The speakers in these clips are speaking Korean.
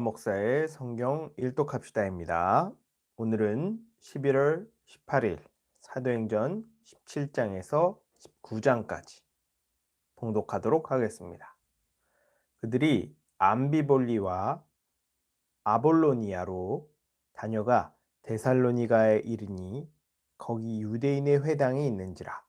목사의 성경 일독합시다입니다. 오늘은 11월 18일 사도행전 17장에서 19장까지 봉독하도록 하겠습니다. 그들이 암비볼리와 아볼로니아로 다녀가 데살로니가에 이르니 거기 유대인의 회당이 있는지라.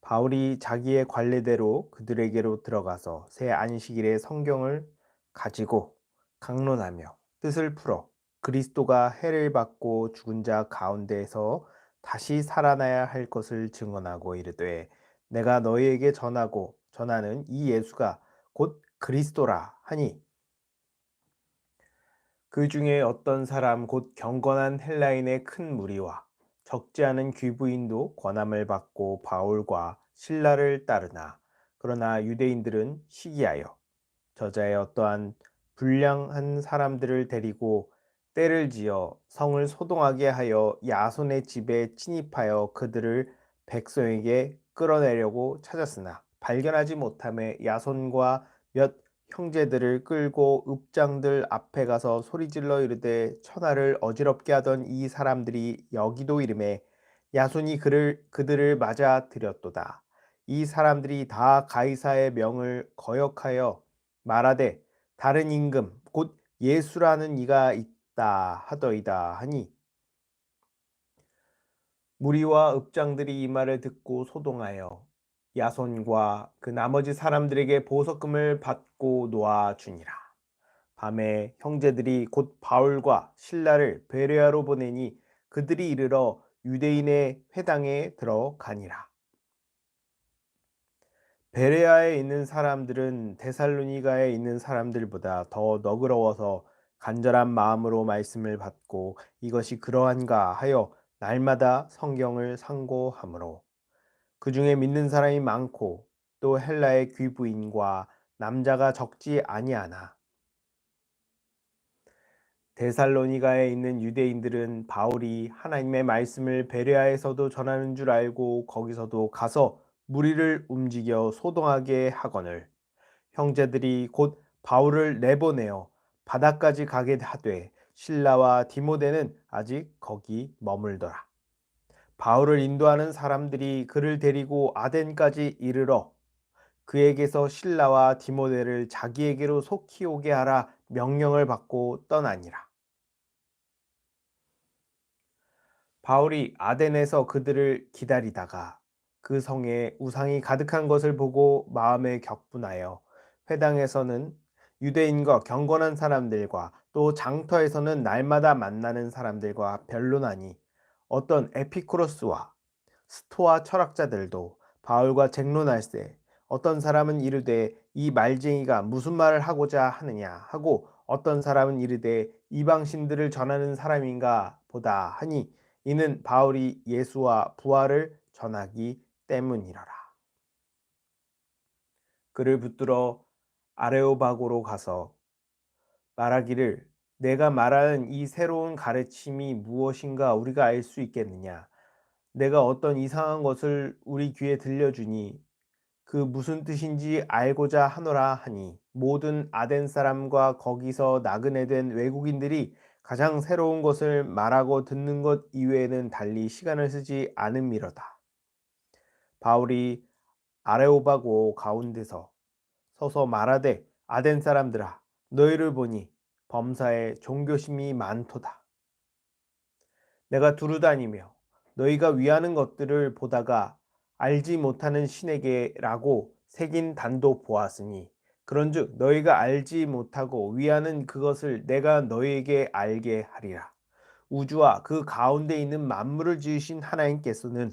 바울이 자기의 관례대로 그들에게로 들어가서 새 안식일에 성경을 가지고 강론하며 뜻을 풀어 그리스도가 해를 받고 죽은 자 가운데에서 다시 살아나야 할 것을 증언하고 이르되 내가 너희에게 전하고 전하는 이 예수가 곧 그리스도라 하니. 그 중에 어떤 사람 곧 경건한 헬라인의 큰 무리와 적지 않은 귀부인도 권함을 받고 바울과 신라를 따르나 그러나 유대인들은 시기하여 저자의 어떠한 불량한 사람들을 데리고 때를 지어 성을 소동하게 하여 야손의 집에 침입하여 그들을 백성에게 끌어내려고 찾았으나 발견하지 못함에 야손과 몇 형제들을 끌고 읍장들 앞에 가서 소리질러 이르되 천하를 어지럽게 하던 이 사람들이 여기도 이름에 야손이 그를 그들을 맞아 들였도다. 이 사람들이 다 가이사의 명을 거역하여 말하되 다른 임금 곧 예수라는 이가 있다 하더이다 하니 무리와 읍장들이 이 말을 듣고 소동하여 야손과 그 나머지 사람들에게 보석금을 받고 놓아 주니라. 밤에 형제들이 곧 바울과 신라를 베레아로 보내니 그들이 이르러 유대인의 회당에 들어가니라. 베레아에 있는 사람들은 데살로니가에 있는 사람들보다 더 너그러워서 간절한 마음으로 말씀을 받고 이것이 그러한가 하여 날마다 성경을 상고하므로. 그 중에 믿는 사람이 많고 또 헬라의 귀부인과 남자가 적지 아니하나. 데살로니가에 있는 유대인들은 바울이 하나님의 말씀을 베레아에서도 전하는 줄 알고 거기서도 가서 무리를 움직여 소동하게 하거늘 형제들이 곧 바울을 내보내어 바다까지 가게 하되 신라와 디모데는 아직 거기 머물더라. 바울을 인도하는 사람들이 그를 데리고 아덴까지 이르러 그에게서 신라와 디모데를 자기에게로 속히 오게 하라 명령을 받고 떠나니라. 바울이 아덴에서 그들을 기다리다가 그 성에 우상이 가득한 것을 보고 마음에 격분하여 회당에서는 유대인과 경건한 사람들과 또 장터에서는 날마다 만나는 사람들과 변론하니 어떤 에피쿠로스와 스토아 철학자들도 바울과 쟁론할세 어떤 사람은 이르되 이 말쟁이가 무슨 말을 하고자 하느냐 하고 어떤 사람은 이르되 이방신들을 전하는 사람인가 보다 하니 이는 바울이 예수와 부활을 전하기 때문이라라. 그를 붙들어 아레오바고로 가서 말하기를 내가 말하는 이 새로운 가르침이 무엇인가 우리가 알 수 있겠느냐? 내가 어떤 이상한 것을 우리 귀에 들려주니 그 무슨 뜻인지 알고자 하노라 하니 모든 아덴 사람과 거기서 나그네 된 외국인들이 가장 새로운 것을 말하고 듣는 것 이외에는 달리 시간을 쓰지 않음이로다. 바울이 아레오바고 가운데서 서서 말하되 아덴 사람들아 너희를 보니 범사에 종교심이 많도다. 내가 두루다니며 너희가 위하는 것들을 보다가 알지 못하는 신에게라고 새긴 단도 보았으니 그런즉 너희가 알지 못하고 위하는 그것을 내가 너희에게 알게 하리라. 우주와 그 가운데 있는 만물을 지으신 하나님께서는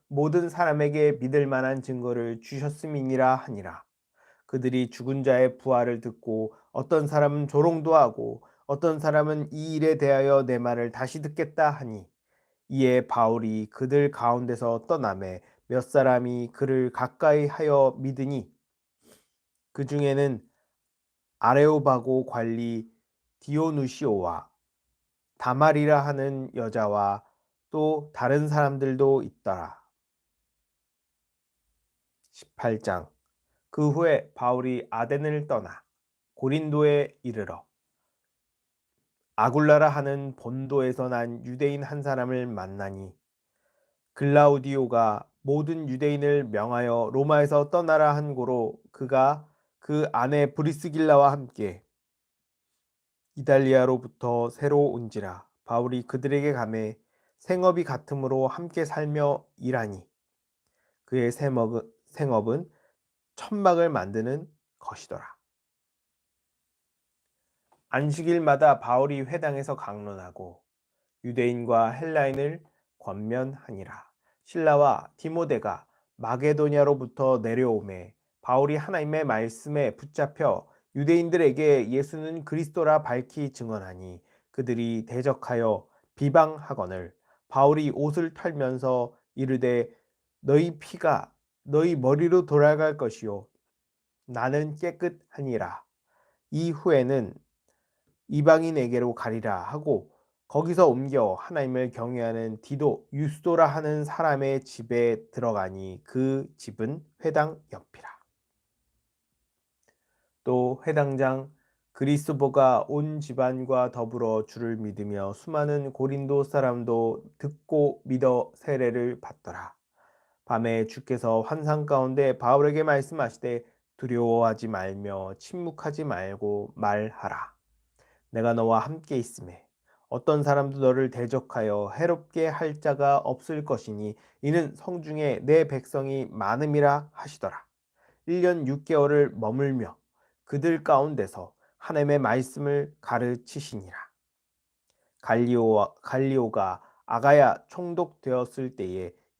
모든 사람에게 믿을 만한 증거를 주셨음이니라 하니라. 그들이 죽은 자의 부활을 듣고 어떤 사람은 조롱도 하고 어떤 사람은 이 일에 대하여 내 말을 다시 듣겠다 하니 이에 바울이 그들 가운데서 떠남에 몇 사람이 그를 가까이 하여 믿으니 그 중에는 아레오바고 관리 디오누시오와 다말이라 하는 여자와 또 다른 사람들도 있더라. 18장. 그 후에 바울이 아덴을 떠나 고린도에 이르러 아굴라라 하는 본도에서 난 유대인 한 사람을 만나니 글라우디오가 모든 유대인을 명하여 로마에서 떠나라 한 고로 그가 그 아내 브리스길라와 함께 이달리아로부터 새로 온지라 바울이 그들에게 감해 생업이 같으므로 함께 살며 일하니 그의 생업은 천막을 만드는 것이더라. 안식일마다 바울이 회당에서 강론하고 유대인과 헬라인을 권면하니라. 신라와 디모데가 마게도냐로부터 내려오매 바울이 하나님의 말씀에 붙잡혀 유대인들에게 예수는 그리스도라 밝히 증언하니 그들이 대적하여 비방하거늘 바울이 옷을 털면서 이르되 너희 피가 너희 머리로 돌아갈 것이요 나는 깨끗하니라 이후에는 이방인에게로 가리라 하고 거기서 옮겨 하나님을 경외하는 디도 유스도라 하는 사람의 집에 들어가니 그 집은 회당 옆이라. 또 회당장 그리스보가 온 집안과 더불어 주를 믿으며 수많은 고린도 사람도 듣고 믿어 세례를 받더라. 밤에 주께서 환상 가운데 바울에게 말씀하시되 두려워하지 말며 침묵하지 말고 말하라. 내가 너와 함께 있음에 어떤 사람도 너를 대적하여 해롭게 할 자가 없을 것이니 이는 성중에 내 백성이 많음이라 하시더라. 1년 6개월을 머물며 그들 가운데서 하나님의 말씀을 가르치시니라. 갈리오, 갈리오가 아가야 총독되었을 때에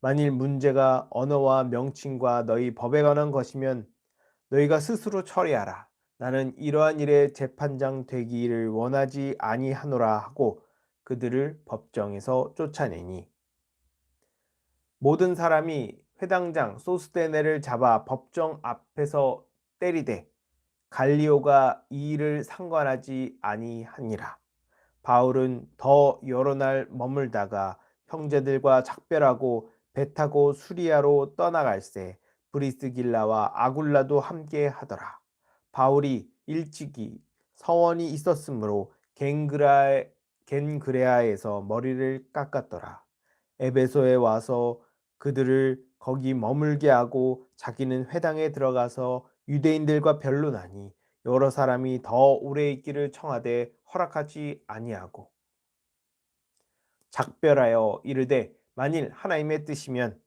만일 문제가 언어와 명칭과 너희 법에 관한 것이면 너희가 스스로 처리하라. 나는 이러한 일에 재판장 되기를 원하지 아니하노라 하고 그들을 법정에서 쫓아내니 모든 사람이 회당장 소스데네를 잡아 법정 앞에서 때리되 갈리오가 이 일을 상관하지 아니하니라. 바울은 더 여러 날 머물다가 형제들과 작별하고 배 타고 수리아로 떠나갈새 브리스길라와 아굴라도 함께 하더라. 바울이 일찍이 서원이 있었으므로 겐그라, 겐그레아에서 머리를 깎았더라. 에베소에 와서 그들을 거기 머물게 하고 자기는 회당에 들어가서 유대인들과 변론하니 여러 사람이 더 오래 있기를 청하되 허락하지 아니하고 작별하여 이르되 만일 하나님의 뜻이면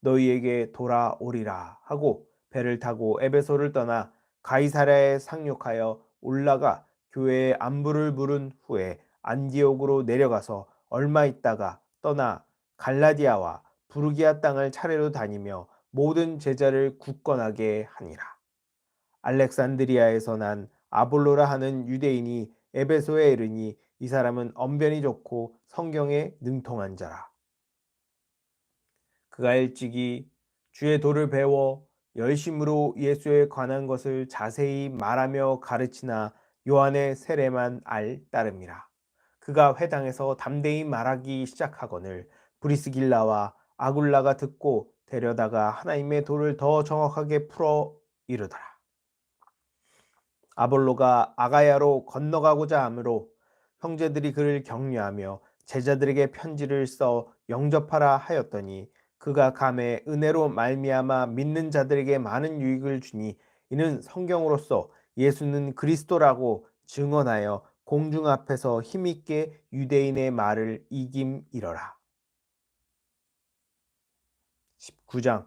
너희에게 돌아오리라 하고 배를 타고 에베소를 떠나 가이사랴에 상륙하여 올라가 교회의 안부를 물은 후에 안디옥으로 내려가서 얼마 있다가 떠나 갈라디아와 부르기아 땅을 차례로 다니며 모든 제자를 굳건하게 하니라. 알렉산드리아에서 난 아볼로라 하는 유대인이 에베소에 이르니 이 사람은 언변이 좋고 성경에 능통한 자라. 그가 일찍이 주의 도를 배워 열심으로 예수에 관한 것을 자세히 말하며 가르치나 요한의 세례만 알 따름이라. 그가 회당에서 담대히 말하기 시작하거늘 브리스길라와 아굴라가 듣고 데려다가 하나님의 도를 더 정확하게 풀어 이르더라. 아볼로가 아가야로 건너가고자 하므로 형제들이 그를 격려하며 제자들에게 편지를 써 영접하라 하였더니 그가 감에 은혜로 말미암아 믿는 자들에게 많은 유익을 주니 이는 성경으로서 예수는 그리스도라고 증언하여 공중 앞에서 힘있게 유대인의 말을 이김이러라. 19장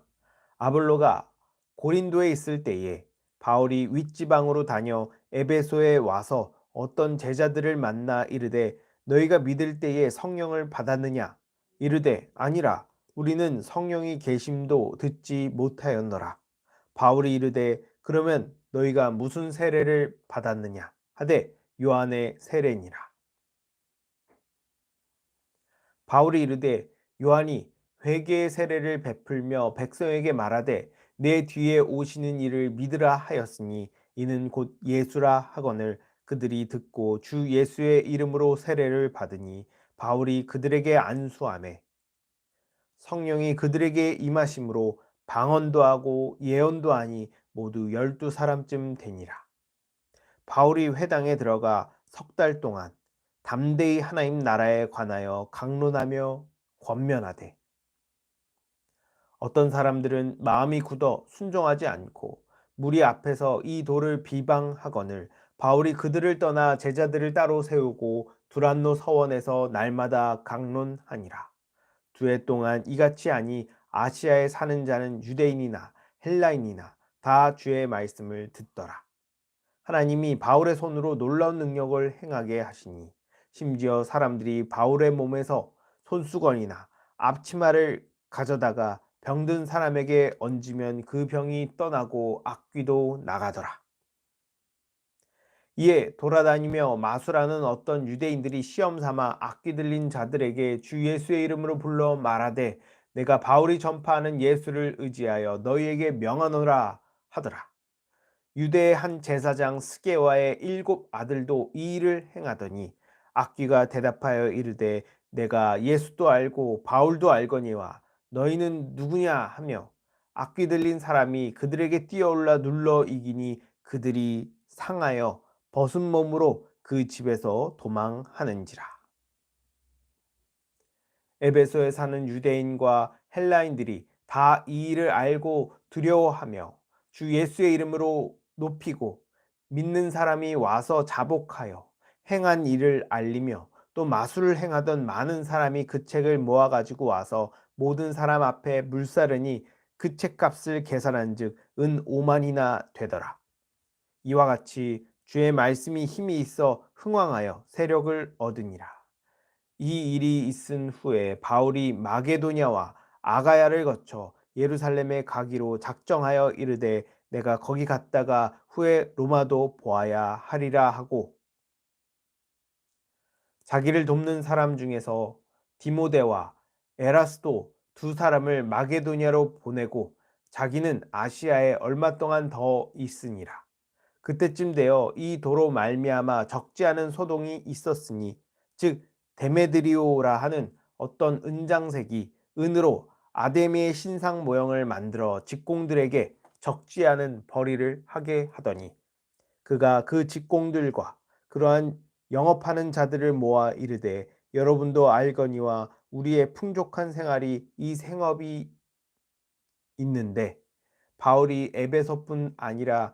아볼로가 고린도에 있을 때에 바울이 윗지방으로 다녀 에베소에 와서 어떤 제자들을 만나 이르되 너희가 믿을 때에 성령을 받았느냐 이르되 아니라 우리는 성령이 계심도 듣지 못하였노라. 바울이 이르되 그러면 너희가 무슨 세례를 받았느냐? 하되 요한의 세례니라. 바울이 이르되 요한이 회개의 세례를 베풀며 백성에게 말하되 내 뒤에 오시는 이를 믿으라 하였으니 이는 곧 예수라 하거늘 그들이 듣고 주 예수의 이름으로 세례를 받으니 바울이 그들에게 안수함에 성령이 그들에게 임하심으로 방언도 하고 예언도 하니 모두 열두 사람쯤 되니라. 바울이 회당에 들어가 석 달 동안 담대히 하나님 나라에 관하여 강론하며 권면하되 어떤 사람들은 마음이 굳어 순종하지 않고 무리 앞에서 이 돌을 비방하거늘 바울이 그들을 떠나 제자들을 따로 세우고 두란노 서원에서 날마다 강론하니라. 두 해 동안 이같이 하니 아시아에 사는 자는 유대인이나 헬라인이나 다 주의 말씀을 듣더라. 하나님이 바울의 손으로 놀라운 능력을 행하게 하시니 심지어 사람들이 바울의 몸에서 손수건이나 앞치마를 가져다가 병든 사람에게 얹으면 그 병이 떠나고 악귀도 나가더라. 이에 돌아다니며 마수라는 어떤 유대인들이 시험 삼아 악귀 들린 자들에게 주 예수의 이름으로 불러 말하되 내가 바울이 전파하는 예수를 의지하여 너희에게 명하노라 하더라. 유대의 한 제사장 스게와의 일곱 아들도 이 일을 행하더니 악귀가 대답하여 이르되 내가 예수도 알고 바울도 알거니와 너희는 누구냐 하며 악귀 들린 사람이 그들에게 뛰어올라 눌러 이기니 그들이 상하여 벗은 몸으로 그 집에서 도망하는지라. 에베소에 사는 유대인과 헬라인들이 다 이 일을 알고 두려워하며 주 예수의 이름으로 높이고 믿는 사람이 와서 자복하여 행한 일을 알리며 또 마술을 행하던 많은 사람이 그 책을 모아 가지고 와서 모든 사람 앞에 물사르니 그 책값을 계산한 즉은 5만이나 되더라. 이와 같이 주의 말씀이 힘이 있어 흥왕하여 세력을 얻으니라. 이 일이 있은 후에 바울이 마게도냐와 아가야를 거쳐 예루살렘에 가기로 작정하여 이르되 내가 거기 갔다가 후에 로마도 보아야 하리라 하고 자기를 돕는 사람 중에서 디모데와 에라스도 두 사람을 마게도냐로 보내고 자기는 아시아에 얼마 동안 더 있으니라. 그때쯤 되어 이 도로 말미암아 적지 않은 소동이 있었으니 즉 데메드리오라 하는 어떤 은장색이 은으로 아데미의 신상 모형을 만들어 직공들에게 적지 않은 벌이를 하게 하더니 그가 그 직공들과 그러한 영업하는 자들을 모아 이르되 여러분도 알거니와 우리의 풍족한 생활이 이 생업이 있는데 바울이 에베소뿐 아니라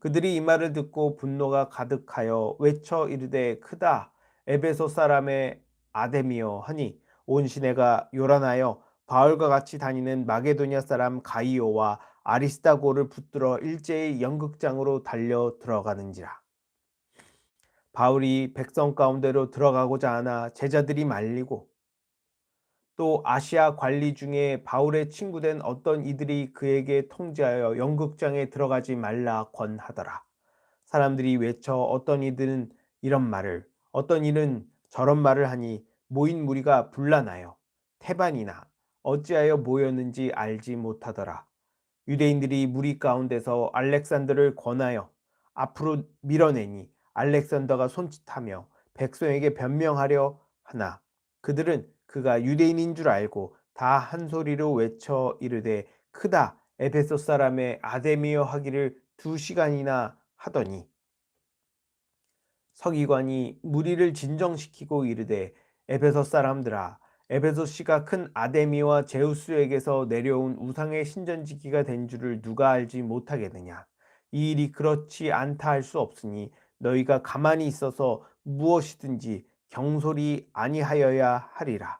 그들이 이 말을 듣고 분노가 가득하여 외쳐 이르되 크다 에베소 사람의 아데미여 하니 온 시내가 요란하여 바울과 같이 다니는 마게도냐 사람 가이오와 아리스타고를 붙들어 일제히 연극장으로 달려 들어가는지라. 바울이 백성 가운데로 들어가고자 하나 제자들이 말리고 또 아시아 관리 중에 바울의 친구된 어떤 이들이 그에게 통지하여 연극장에 들어가지 말라 권하더라. 사람들이 외쳐 어떤 이들은 이런 말을 어떤 이는 저런 말을 하니 모인 무리가 분란하여 태반이나 어찌하여 모였는지 알지 못하더라. 유대인들이 무리 가운데서 알렉산더를 권하여 앞으로 밀어내니 알렉산더가 손짓하며 백성에게 변명하려 하나 그들은 그가 유대인인 줄 알고 다 한 소리로 외쳐 이르되 크다 에베소 사람의 아데미어 하기를 두 시간이나 하더니. 서기관이 무리를 진정시키고 이르되 에베소 사람들아 에베소 씨가 큰 아데미와 제우스에게서 내려온 우상의 신전지기가 된 줄을 누가 알지 못하겠느냐? 이 일이 그렇지 않다 할 수 없으니 너희가 가만히 있어서 무엇이든지 경솔이 아니하여야 하리라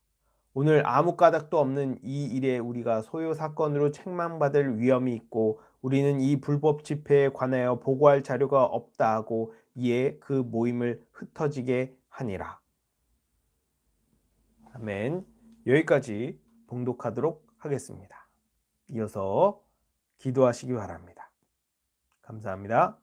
오늘 아무 까닭도 없는 이 일에 우리가 소요 사건으로 책망받을 위험이 있고 우리는 이 불법 집회에 관하여 보고할 자료가 없다 하고 이에 그 모임을 흩어지게 하니라. 아멘. 여기까지 봉독하도록 하겠습니다. 이어서 기도하시기 바랍니다. 감사합니다.